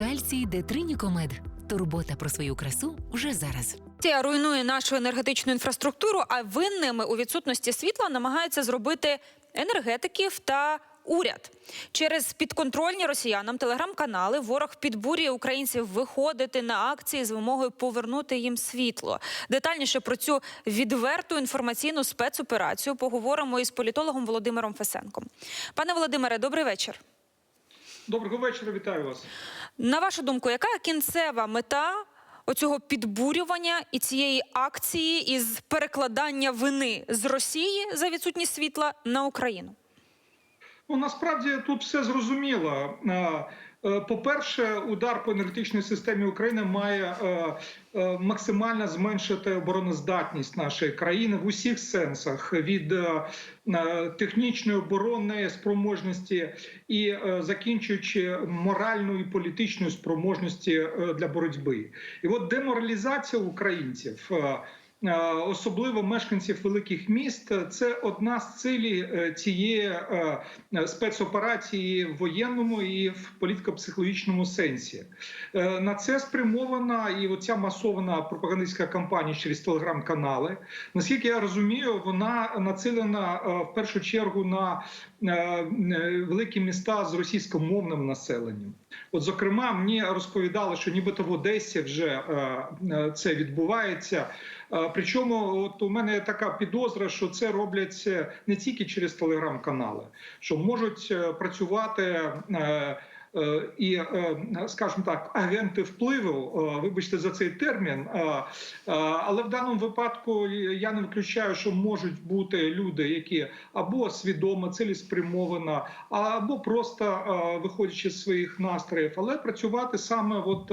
Кальцій Детринікомед. Турбота про свою красу вже зараз. Росія руйнує нашу енергетичну інфраструктуру, а винними у відсутності світла намагаються зробити енергетиків та уряд. Через підконтрольні росіянам телеграм-канали ворог підбурює українців виходити на акції з вимогою повернути їм світло. Детальніше про цю відверту інформаційну спецоперацію поговоримо із політологом Володимиром Фесенком. Пане Володимире, добрий вечір. Доброго вечора, вітаю вас. На вашу думку, яка кінцева мета оцього підбурювання і цієї акції із перекладання вини з Росії за відсутність світла на Україну? Ну насправді тут все зрозуміло. Е, По-перше, удар по енергетичній системі України має е, е, максимально зменшити обороноздатність нашої країни в усіх сенсах від технічної оборонної спроможності і закінчуючи моральною і політичною спроможності для боротьби. І от деморалізація українців. Е, Е, особливо мешканців великих міст, це одна з цілей е, цієї е, спецоперації в воєнному і в політико-психологічному сенсі. Е, На це спрямована і оця масована пропагандистська кампанія через телеграм-канали. Наскільки я розумію, вона націлена е, в першу чергу на е, е, великі міста з російськомовним населенням. От, зокрема, мені розповідали, що нібито в Одесі вже е, е, це відбувається. Е, Причому, от у мене така підозра, що це роблять е, не тільки через телеграм-канали, що можуть працювати. Е, І, е, скажімо так, агенти впливу, е, вибачте за цей термін, але в даному випадку я не виключаю, що можуть бути люди, які або свідомо, цілеспрямовано, або просто виходячи з своїх настроїв, але працювати саме от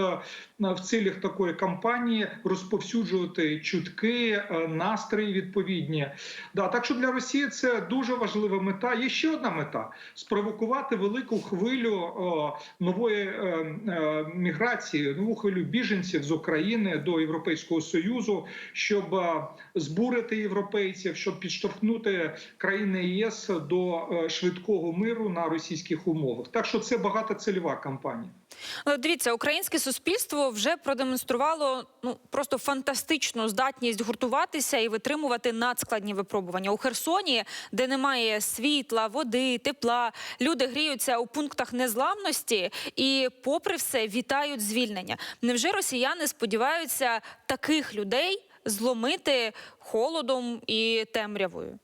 в цілях такої кампанії, розповсюджувати чутки, настрої відповідні. Да, так що для Росії це дуже важлива мета. Є ще одна мета спровокувати велику хвилю нової е, е, міграції, нову хвилю біженців з України до Європейського союзу, щоб е, збурити європейців, щоб підштовхнути країни ЄС до е, швидкого миру на російських умовах. Так що це багатоцільова кампанія. Ну, Дивіться, українське суспільство вже продемонструвало ну просто фантастичну здатність гуртуватися і витримувати надскладні випробування у Херсоні, де немає світла, води, тепла. Люди гріються у пунктах незламності і, попри все, вітають звільнення. Невже росіяни сподіваються таких людей зломити холодом і темрявою?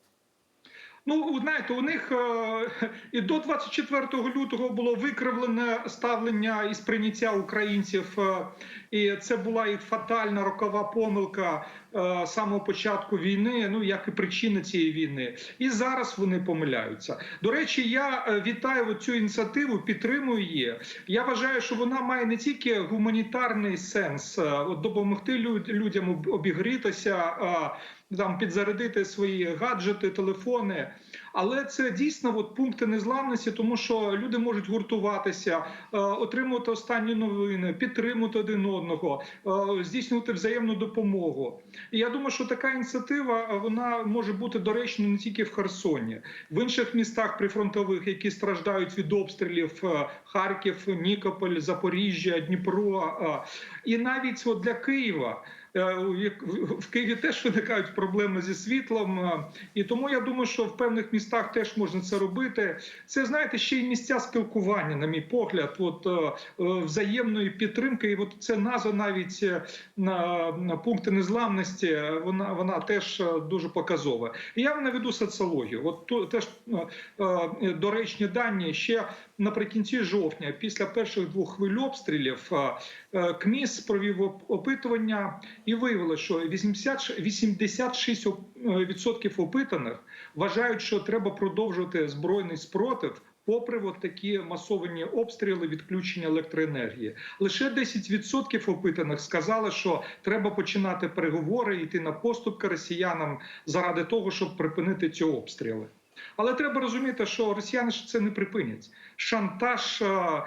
Ну, знаєте, у них е, і до 24 лютого було викривлене ставлення і сприйняття українців, е, і це була їх фатальна рокова помилка е, самого початку війни. Ну як і причина цієї війни. І зараз вони помиляються. До речі, я вітаю цю ініціативу, підтримую її. Я вважаю, що вона має не тільки гуманітарний сенс, от допомогти люд- людям об- обігрітися. Там підзарядити свої гаджети, телефони. Але це дійсно от пункти незламності, тому що люди можуть гуртуватися, е, отримувати останні новини, підтримувати один одного, е, здійснювати взаємну допомогу. І я думаю, що така ініціатива е, вона може бути доречною не тільки в Херсоні, в інших містах прифронтових, які страждають від обстрілів Харків, Нікополь, Запоріжжя, Дніпро, і навіть от для Києва. Е, в Києві теж виникають проблеми зі світлом, е, і тому я думаю, що в певних містах теж можна це робити. Це знаєте ще й місця спілкування, на мій погляд, от е, взаємної підтримки. І от це назва навіть на, пункти незламності. Вона вона теж дуже показова. І я наведу соціологію. От тут теж доречні дані ще наприкінці жовтня, після перших двох хвиль обстрілів, КМІС провів опитування і виявило, що 80, 86% е, опитаних вважають, що треба продовжувати збройний спротив. Попри от такі масовані обстріли, відключення електроенергії, лише 10% опитаних сказали, що треба починати переговори, йти на поступки росіянам заради того, щоб припинити ці обстріли. Але треба розуміти, що росіяни ж це не припинять. Шантаж е,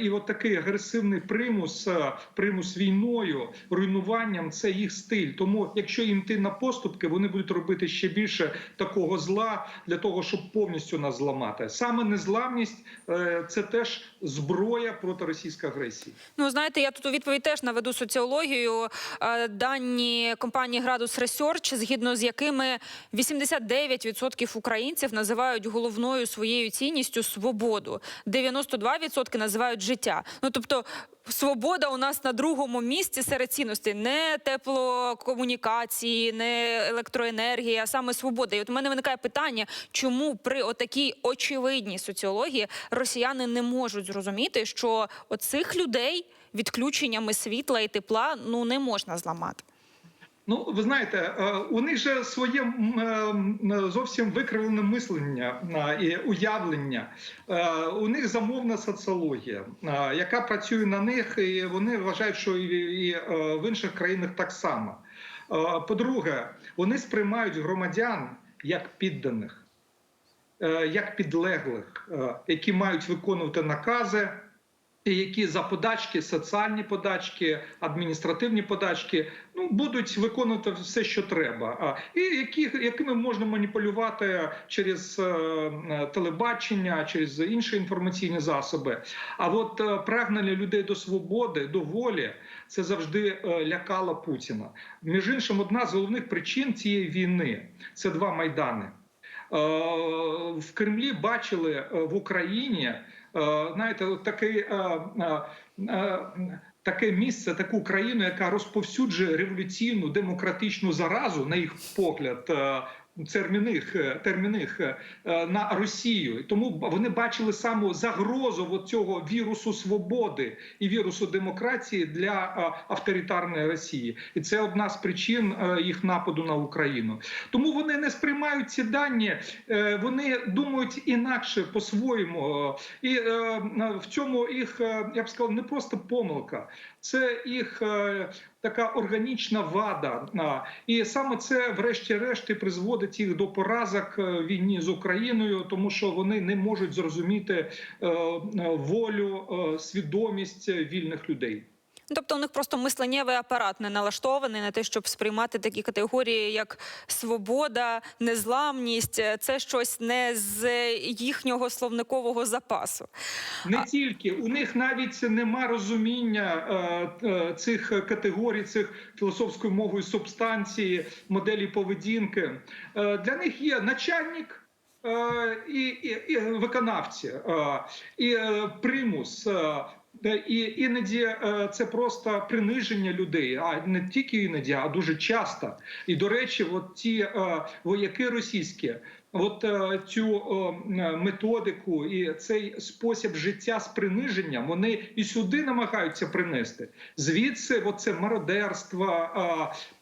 і от такий агресивний примус, е, примус війною, руйнуванням це їх стиль. Тому, якщо їм йти на поступки, вони будуть робити ще більше такого зла для того, щоб повністю нас зламати. Саме незламність е, це теж зброя проти російської агресії. Ну, знаєте, я тут у відповідь теж наведу соціологію. Е, Дані компанії Градус Research, згідно з якими 89% українців називають головною своєю цінністю свободу, 92% називають життя. Ну тобто. Свобода у нас на другому місці серед цінностей не теплокомунікації, не електроенергія, а саме свобода. І от у мене виникає питання, чому при отакій очевидній соціології росіяни не можуть зрозуміти, що оцих людей відключеннями світла і тепла ну не можна зламати. Ну, ви знаєте, е, у них же своє е, зовсім викривлене мислення е, і уявлення. Е, У них замовна соціологія, е, яка працює на них, і вони вважають, що і е, в інших країнах так само. Е, По-друге, вони сприймають громадян як підданих, е, як підлеглих, е, які мають виконувати накази. Які за подачки, соціальні подачки, адміністративні подачки, ну будуть виконувати все, що треба, і які, якими можна маніпулювати через е, е, телебачення, через інші інформаційні засоби. А от е, прагнення людей до свободи, до волі, це завжди лякало Путіна. Між іншим, одна з головних причин цієї війни це два майдани. В Кремлі бачили в Україні знаєте, от такий. е, е, е, Таке місце, таку країну, яка розповсюджує революційну демократичну заразу, на їх погляд, е, терміних, е, терміних е, на Росію. Тому вони бачили саму загрозу цього вірусу свободи і вірусу демократії для е, авторитарної Росії, і це одна з причин е, їх нападу на Україну. Тому вони не сприймають ці дані, е, вони думають інакше по-своєму. Е, І е, в цьому їх е, я б сказав не просто помилка, це їх е, така органічна вада. І саме це, врешті-решт, призводить їх до поразок е, в війні з Україною, тому що вони не можуть зрозуміти е, е, волю, свідомість вільних людей. Ну, Тобто у них просто мисленнєвий апарат не налаштований на те, щоб сприймати такі категорії, як свобода, незламність. Це щось не з їхнього словникового запасу. Не тільки у них навіть нема розуміння е, е, цих категорій, цих філософською мовою субстанції, моделі поведінки. Е, для них є начальник. е, І, і, і виконавці, е, і е, примус, е, і іноді е, це просто приниження людей, а не тільки іноді, а дуже часто. І до речі, от ті е, вояки російські, от е, цю е, методику і цей спосіб життя з приниженням вони і сюди намагаються принести. Звідси, от це мародерство,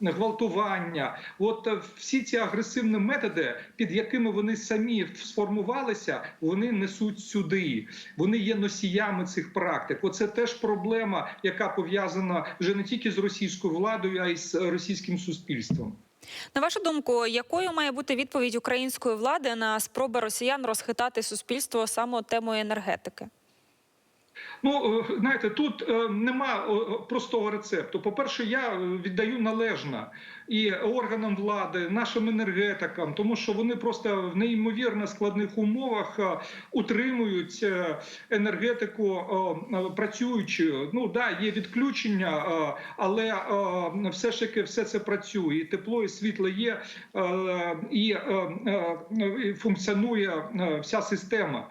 гвалтування, от е, всі ці агресивні методи, під якими вони самі сформувалися, вони несуть сюди. Вони є носіями цих практик. Оце теж проблема, яка пов'язана вже не тільки з російською владою, а й з російським суспільством. На вашу думку, якою має бути відповідь української влади на спроби росіян розхитати суспільство саме темою енергетики? Ну е, знаєте, тут е, нема е, простого рецепту. По-перше, я віддаю належне і органам влади, нашим енергетикам, тому що вони просто в неймовірно складних умовах утримують енергетику працюючою. Ну да, є відключення, але все ж таки все це працює. І тепло, і світло є, і функціонує вся система.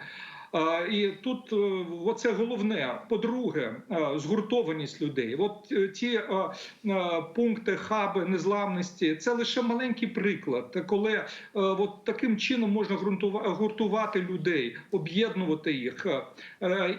І тут е, оце головне. По-друге, е, згуртованість людей. От е, ті пункти хаби незламності це лише маленький приклад, коли от таким чином можна гуртувати людей, об'єднувати їх.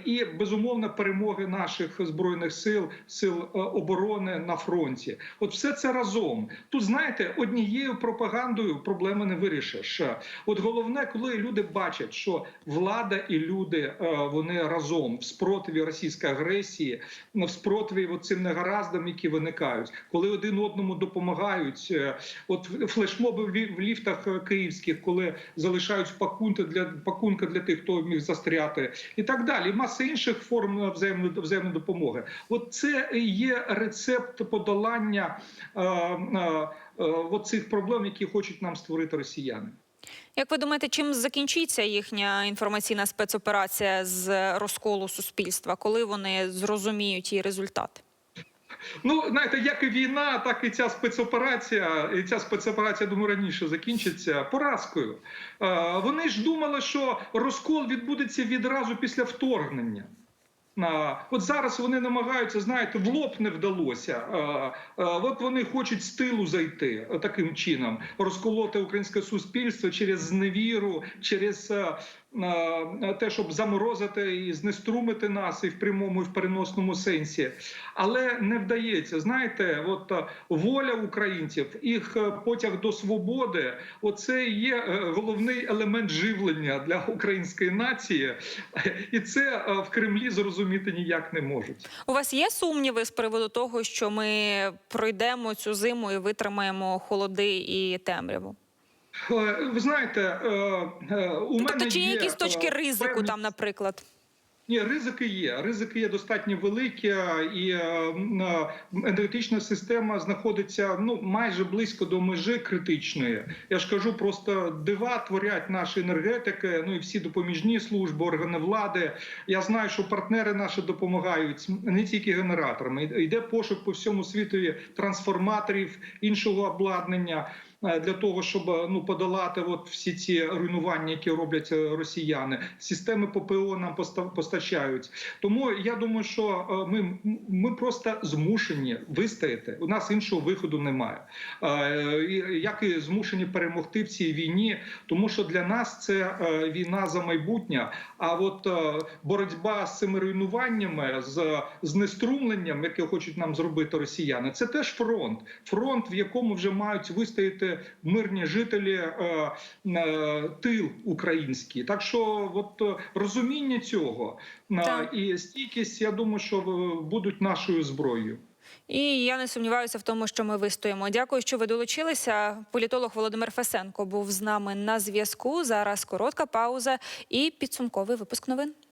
І безумовно перемоги наших збройних сил, сил оборони на фронті. От все це разом. Тут знаєте, однією пропагандою проблеми не вирішиш. От головне, коли люди бачать, що влада і люди е, вони разом в спротиві російської агресії, ну, в спротиві цим негараздам, які виникають, коли один одному допомагають. е, От флешмоби в ліфтах е, київських, коли залишають пакунки для пакунки для тих, хто міг застряти, і так далі. Маса інших форм взаємної взаємної допомоги. От це є рецепт подолання е, цих проблем, які хочуть нам створити росіяни. Як ви думаєте, чим закінчиться їхня інформаційна спецоперація з розколу суспільства, коли вони зрозуміють її результати? Ну, знаєте, як і війна, так і ця спецоперація, і ця спецоперація, думаю, раніше закінчиться поразкою. Е, Вони ж думали, що розкол відбудеться відразу після вторгнення. От зараз вони намагаються, знаєте, в лоб не вдалося. От вони хочуть з тилу зайти таким чином, розколоти українське суспільство через зневіру, через те, щоб заморозити і знеструмити нас і в прямому, і в переносному сенсі. Але не вдається. Знаєте, от е, воля українців, їх е, потяг до свободи, оце є е, головний елемент живлення для української нації, і це в Кремлі зрозуміти ніяк не можуть. У вас є сумніви з приводу того, що ми пройдемо цю зиму і витримаємо холоди і темряву? Е, Ви знаєте, е, е, у мене Тобто, чи є якісь точки ризику певні- там, наприклад? Ні, ризики є. Ризики є достатньо великі, і енергетична система знаходиться ну майже близько до межі критичної. Я ж кажу, просто дива творять наші енергетики, ну і всі допоміжні служби, органи влади. Я знаю, що партнери наші допомагають не тільки генераторами. Йде пошук по всьому світу трансформаторів, іншого обладнання. Е, Для того щоб е, ну подолати от всі ці руйнування, які роблять росіяни, системи ППО нам поста- постачають. Тому я думаю, що е, ми, ми просто змушені вистояти. У нас іншого виходу немає. Як і змушені перемогти в цій війні, тому що для нас це війна за майбутнє. А от боротьба з цими руйнуваннями, з знеструмленням, яке хочуть нам зробити росіяни, це теж фронт. Фронт, в якому вже мають вистояти мирні жителі е, е, тил український. Так що, от розуміння цього Так. і стійкість, я думаю, що будуть нашою зброєю. І я не сумніваюся в тому, що ми вистоїмо. Дякую, що ви долучилися. Політолог Володимир Фесенко був з нами на зв'язку. Зараз коротка пауза і підсумковий випуск новин.